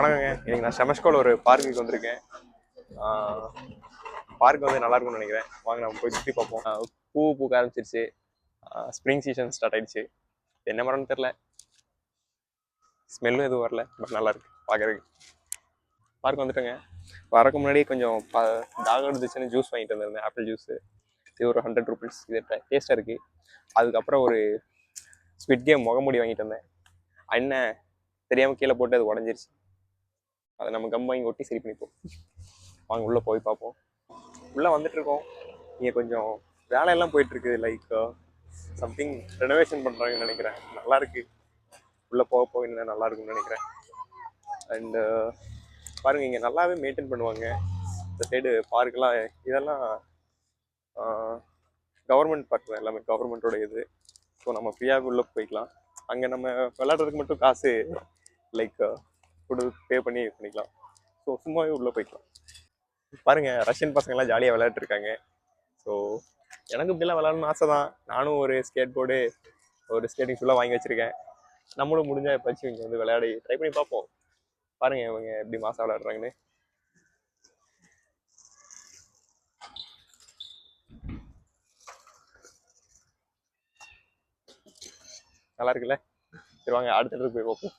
வணக்கங்க. இன்னைக்கு நான் செமஸ்கோல் ஒரு பார்க்குக்கு வந்திருக்கேன். பார்க் வந்து நல்லா இருக்கும்னு நினைக்கிறேன். வாங்க நம்ம போய் சுற்றி பார்ப்போம். பூ பூக்க ஆரம்பிச்சிருச்சு. ஸ்ப்ரிங் சீசன் ஸ்டார்ட் ஆயிடுச்சு. என்ன மரம்னு தெரில ஸ்மெல்லும் எதுவும் வரல பட் நல்லா இருக்கு. பார்க்குறதுக்கு. பார்க் வந்துட்டேங்க. வரக்கு முன்னாடி கொஞ்சம் ப தாக இருந்துச்சுன்னு ஜூஸ் வாங்கிட்டு வந்திருந்தேன். ஆப்பிள் ஜூஸு இது ஒரு ஹண்ட்ரட் ருபீஸ் இது டேஸ்ட்டாக இருக்குது அதுக்கப்புறம் ஒரு ஸ்விட் கேம் முகமூடி வாங்கிட்டு வந்தேன். அண்ணன் தெரியாமல் கீழே போட்டு அது உடஞ்சிருச்சு. அதை நம்ம கம் வாங்கி ஒட்டி சரி பண்ணிப்போம். வாங்க உள்ளே போய் பார்ப்போம். உள்ளே வந்துட்டுருக்கோம். இங்கே கொஞ்சம் வேலையெல்லாம் போயிட்டு இருக்குது லைக் சம்திங் uh, ரெனோவேஷன் பண்ணுறாங்கன்னு நினைக்கிறேன். நல்லாயிருக்கு உள்ளே போக போக இன்னும் நல்லா இருக்கும்னு நினைக்கிறேன். அண்டு uh, பாருங்கள் இங்கே நல்லாவே மெயின்டைன் பண்ணுவாங்க. இந்த சைடு பார்க்கெலாம் இதெல்லாம் uh, கவர்மெண்ட் பார்க் தான் எல்லாமே கவர்மெண்ட்டோட இது. ஸோ நம்ம ஃப்ரீயாக உள்ளே போய்க்கலாம். அங்கே நம்ம விளாட்றதுக்கு மட்டும் காசு லைக் கொடு பே பண்ணி இது பண்ணிக்கலாம். ஸோ சும்மாவே உள்ளே போய்க்கலாம். பாருங்கள் ரஷ்யன் பசங்கள்லாம் ஜாலியாக விளையாட்டுருக்காங்க ஸோ எனக்கு இப்படிலாம் விளையாடணும்னு ஆசை தான் நானும் ஒரு ஸ்கேட் போர்டு ஒரு ஸ்கேட்டிங் ஃபுல்லாக வாங்கி வச்சுருக்கேன். நம்மளும் முடிஞ்சால் எப்போச்சும் இங்கே வந்து விளையாடி ட்ரை பண்ணி பார்ப்போம். பாருங்கள் இவங்க எப்படி மாதம் விளையாடுறாங்கன்னு. நல்லா இருக்குல்ல? சரி வாங்க அடுத்த இடத்துக்கு போய் பார்ப்போம்.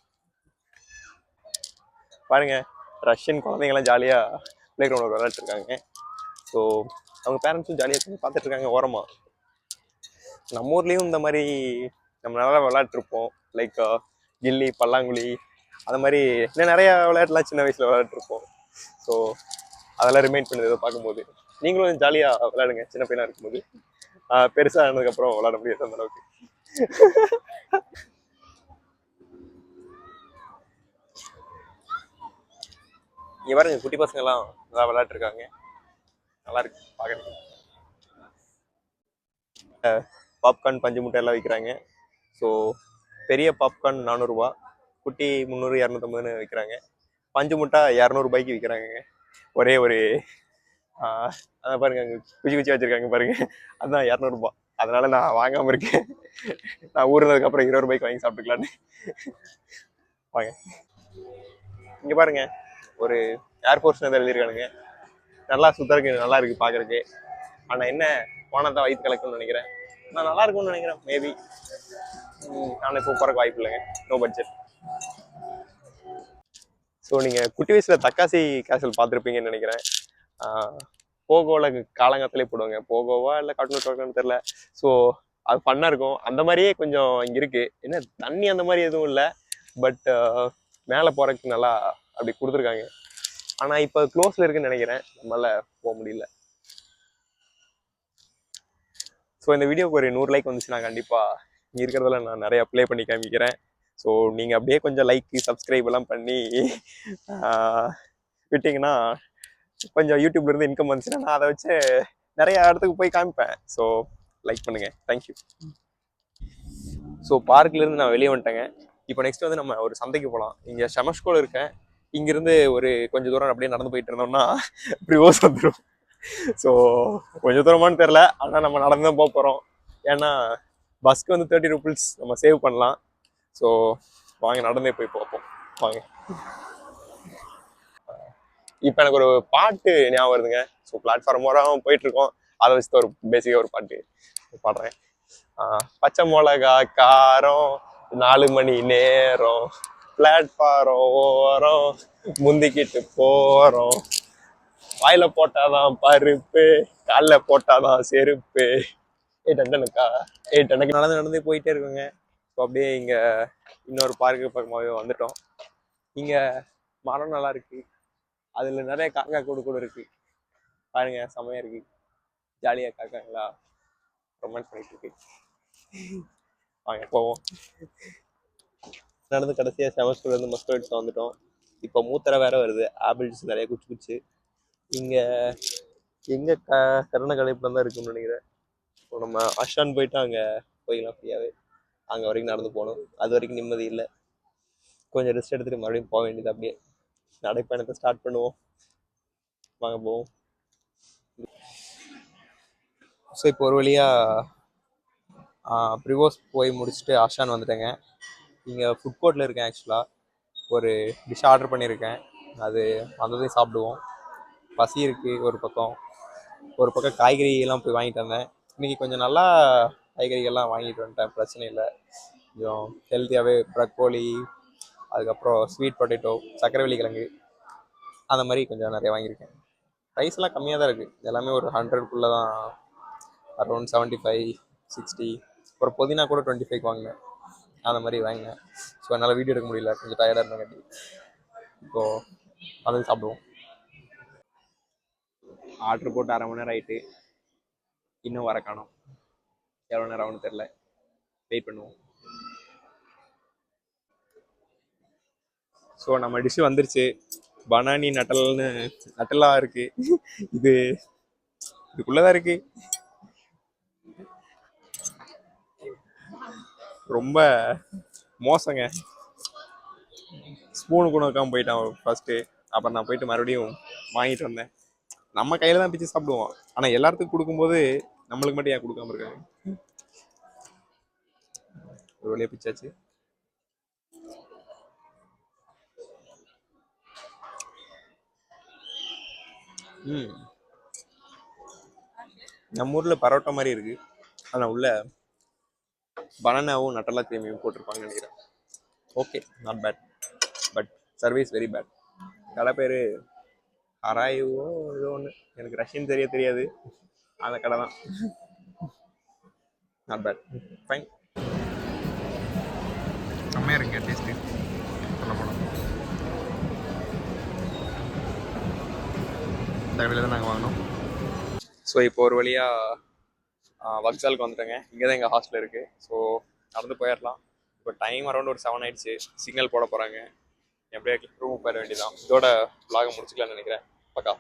பாருங்க ரஷ்யன் குழந்தைங்கலாம் ஜாலியாக ப்ளே கிரவுண்டில் விளையாட்டுருக்காங்க ஸோ அவங்க பேரண்ட்ஸும் ஜாலியாக பார்த்துட்டு இருக்காங்க ஓரமாக நம்ம ஊர்லேயும் இந்த மாதிரி நம்ம நல்லா விளையாட்டுருப்போம் லைக் கில்லி பல்லாங்குழி அது மாதிரி இன்னும் நிறையா விளையாட்டுலாம் சின்ன வயசில் விளையாட்டுருப்போம் ஸோ அதெல்லாம் ரிமைண்ட் பண்ணுது இதை பார்க்கும்போது. நீங்களும் ஜாலியாக விளையாடுங்க சின்ன பையனாக இருக்கும்போது. பெருசாக ஆனதுக்கப்புறம் விளையாட முடியாது அந்த அளவுக்கு. இங்கே பாருங்க குட்டி பசங்கெல்லாம் நல்லா விளையாட்டுருக்காங்க நல்லா இருக்கு பார்க்குறதுக்கு பாப்கார்ன் பஞ்சு முட்டை எல்லாம் விற்கிறாங்க ஸோ பெரிய பாப்கார்ன் நானூறுரூவா குட்டி முந்நூறு இரநூத்தம்பதுன்னு விற்கிறாங்க பஞ்சு முட்டை இரநூறுபாய்க்கு விற்கிறாங்க ஒரே ஒரு ஆஹ், அதான் பாருங்க அங்கே குச்சி குச்சி வச்சுருக்காங்க பாருங்க. அதுதான் இரநூறுபா. அதனால நான் வாங்காமல் இருக்கேன். நான் ஊர்னதுக்கப்புறம் இருபது ரூபாய்க்கு வாங்கி சாப்பிட்டுக்கலான்னு வாங்க. இங்கே பாருங்க. ஒரு ஏர்ஃபோர்ஸ் தான் எழுதியிருக்கானுங்க. நல்லா சுத்தருக்கு நல்லா இருக்கு பார்க்கறதுக்கு ஆனால் என்ன போனால் வயிற்று கலக்கும்னு நினைக்கிறேன். நான் நல்லா இருக்கும்னு நினைக்கிறேன் மேபி ஆனால் இப்போ போகிறக்கு வாய்ப்பு இல்லைங்க. நோ பட்ஜெட் ஸோ நீங்கள் குட்டி வயசில் தக்காசி கேசல் பார்த்துருப்பீங்கன்னு நினைக்கிறேன். போகோவில் காலங்காலத்திலே போடுவாங்க. போகோவா இல்லை கார்ட்டூன் டோக்கன்னு தெரில ஸோ அது ஃபன்னாக இருக்கும். அந்த மாதிரியே கொஞ்சம் இங்கே இருக்குது என்ன தண்ணி அந்த மாதிரி எதுவும் இல்லை. பட் மேலே போகிறதுக்கு நல்லா அப்படி கொடுத்துருக்காங்க. ஆனால் இப்போ க்ளோஸில் இருக்குன்னு நினைக்கிறேன். நம்மளால போக முடியல. ஸோ இந்த வீடியோக்கு ஒரு நூறு லைக் வந்துச்சுன்னா கண்டிப்பாக இங்கே இருக்கிறதெல்லாம் நான் நிறைய ப்ளே பண்ணி காமிக்கிறேன். ஸோ நீங்கள் அப்படியே கொஞ்சம் லைக்கு சப்ஸ்கிரைப் எல்லாம் பண்ணி விட்டிங்கன்னா விட்டீங்கன்னா கொஞ்சம் யூடியூப்ல இருந்து இன்கம் வந்துச்சுன்னா நான் அதை வச்சு நிறைய இடத்துக்கு போய் காமிப்பேன். ஸோ லைக் பண்ணுங்க. தேங்க்யூ ஸோ பார்க்லேருந்து நான் வெளியே வந்துட்டேங்க. இப்போ நெக்ஸ்ட் வந்து நம்ம ஒரு சந்தைக்கு போகலாம் இங்கே ஷமஷ்கோல் இருக்கேன். இங்கிருந்து ஒரு கொஞ்ச தூரம் அப்படியே நடந்து போயிட்டு இருந்தோம்னா ப்ரிவோஸ் வந்துடும் ஸோ கொஞ்சம் தூரமானு தெரில ஆனால் நம்ம நடந்து தான் போக போகிறோம் ஏன்னா பஸ்க்கு வந்து தேர்ட்டி ருபீஸ் நம்ம சேவ் பண்ணலாம். ஸோ வாங்க நடந்தே போய் பார்ப்போம். வாங்க. இப்போ எனக்கு ஒரு பாட்டு ஞாபகம் வருதுங்க. ஸோ பிளாட்ஃபார்ம் மூலம் போயிட்டுருக்கோம் அதை வச்சு ஒரு பேசிக்காக ஒரு பாட்டு பாடுறேன். ஆஹ் பச்சை மிளகா காரம் நாலு மணி நேரம். பிளாட்ஃபாரம் ஓரம் முந்திக்கிட்டு போறோம். வாயில போட்டாதான் பருப்பு காலில் போட்டாதான் செருப்பு. ஏ டண்டனுக்கா? ஏ டண்டனுக்கு நடந்து நடந்து போயிட்டே இருக்குங்க. ஸோ அப்படியே இங்க இன்னொரு பார்க்கு பக்கமாகவே வந்துட்டோம். இங்க மரம் நல்லா இருக்கு. அதுல நிறைய காக்கா கூடு கூட இருக்கு. பாருங்க செமையா இருக்கு. ஜாலியா காக்காங்களா? ரொமான்ஸ் பண்ணிட்டு இருக்கு. வாங்க போவோம். நடந்து கடைசியாக செமஸ்டர் இருந்து மஸ்டர்ட்ஸ் வந்துட்டோம். இப்போ மூத்தரை வேற வருது. ஆப்பிள்ஸ் நிறைய குச்சி குச்சி. இங்கே எங்கே க கருண கலைப்புல தான் இருக்குன்னு நினைக்கிறேன். இப்போ நம்ம அஷான் போயிட்டு அங்கே போய்க்கலாம் ஃப்ரீயாவே அங்கே வரைக்கும் நடந்து போகணும். அது வரைக்கும் நிம்மதி இல்லை. கொஞ்சம் ரெஸ்ட் எடுத்துட்டு மறுபடியும் போக வேண்டியது அப்படியே நடைப்பயணத்தை ஸ்டார்ட் பண்ணுவோம். வாங்க போவோம். ஸோ இப்போ ஒரு வழியாக ப்ரிவோஸ் போய் முடிச்சுட்டு ஆஷான் வந்துட்டேங்க. இங்கே ஃபுட் கோர்ட்டில் இருக்கேன் ஆக்சுவலாக ஒரு டிஷ் ஆர்டர் பண்ணியிருக்கேன். அது வந்ததையும் சாப்பிடுவோம். பசி இருக்குது ஒரு பக்கம். ஒரு பக்கம் காய்கறிகள்லாம் போய் வாங்கிட்டு வந்தேன். இன்னைக்கு கொஞ்சம் நல்லா காய்கறிகள்லாம் வாங்கிட்டு வந்துட்டேன். பிரச்சனை இல்லை. கொஞ்சம் ஹெல்த்தியாகவே ப்ரக்கோலி அதுக்கப்புறம் ஸ்வீட் பொட்டேட்டோ சக்கரவள்ளி கிழங்கு அந்த மாதிரி கொஞ்சம் நிறைய வாங்கியிருக்கேன். ப்ரைஸ்லாம் கம்மியாக தான் இருக்குது எல்லாமே ஒரு ஹண்ட்ரட்குள்ளே தான் அரௌண்ட் செவன்ட்டி ஃபைவ் சிக்ஸ்டி ஒரு புதினா கூட டுவெண்ட்டி ஃபைவ் வாங்கினேன். அந்த மாதிரி வாங்கினேன். ஸோ என்னால் வீடியோ எடுக்க முடியல. கொஞ்சம் டயர்டாக இருந்தங்காட்டி. இப்போது அதை சாப்பிடுவோம். ஆர்டர் போட்டு அரை மணி நேரம் ஆயிட்டு இன்னும் வர காணும். எவ்வளோ நேரம் ஆகும்னு தெரில வெயிட் பண்ணுவோம். ஸோ நம்ம டிஷ்ஷு வந்துருச்சு. பனானி நட்டல்னு நட்டலாக இருக்கு. இது இதுக்குள்ளதான் இருக்கு. ரொம்ப மோசங்க. ஸ்பூனு கூட வைக்காம போயிட்டான் ஃபஸ்ட்டு அப்புறம் நான் போயிட்டு மறுபடியும் வாங்கிட்டு வந்தேன். நம்ம கையில தான் பிச்சு சாப்பிடுவோம். ஆனால் எல்லாத்துக்கும் கொடுக்கும்போது நம்மளுக்கு மட்டும் ஏன் கொடுக்காம இருக்காங்க? ஒரு வழியா பிச்சாச்சு. ம். நம்ம ஊரில் பரோட்டா மாதிரி இருக்கு. ஆனால் உள்ள பனானாவும் நட்டலா கிரீமியும் போட்டிருப்பாங்கன்னு நினைக்கிறேன். Okay not bad but service very bad கடை பேர் ஹராயுவோ ஏதோ ஒன்று எனக்கு ரஷ்யன் தெரிய தெரியாது. அந்த கடை தான். நாட் பேட் ஃபைன் செம்மையாக இருக்குங்க டேஸ்ட்டு சொல்ல போனோம் இந்த கடையில் தான் நாங்கள் வாங்கினோம். ஸோ இப்போ ஒரு வழியாக வக்சாலுக்கு வந்துட்டேங்க. இங்கே தான் எங்கள் ஹாஸ்டல் இருக்குது ஸோ நடந்து போயிடலாம் இப்போ டைம் அரௌண்ட் ஒரு செவன் ஆயிடுச்சு. சிக்னல் போட போகிறாங்க எப்படியா ரூமுக்கு போயிட வேண்டியதான் இதோட vlog முடிச்சுக்கலாம்னு நினைக்கிறேன். பக்கா.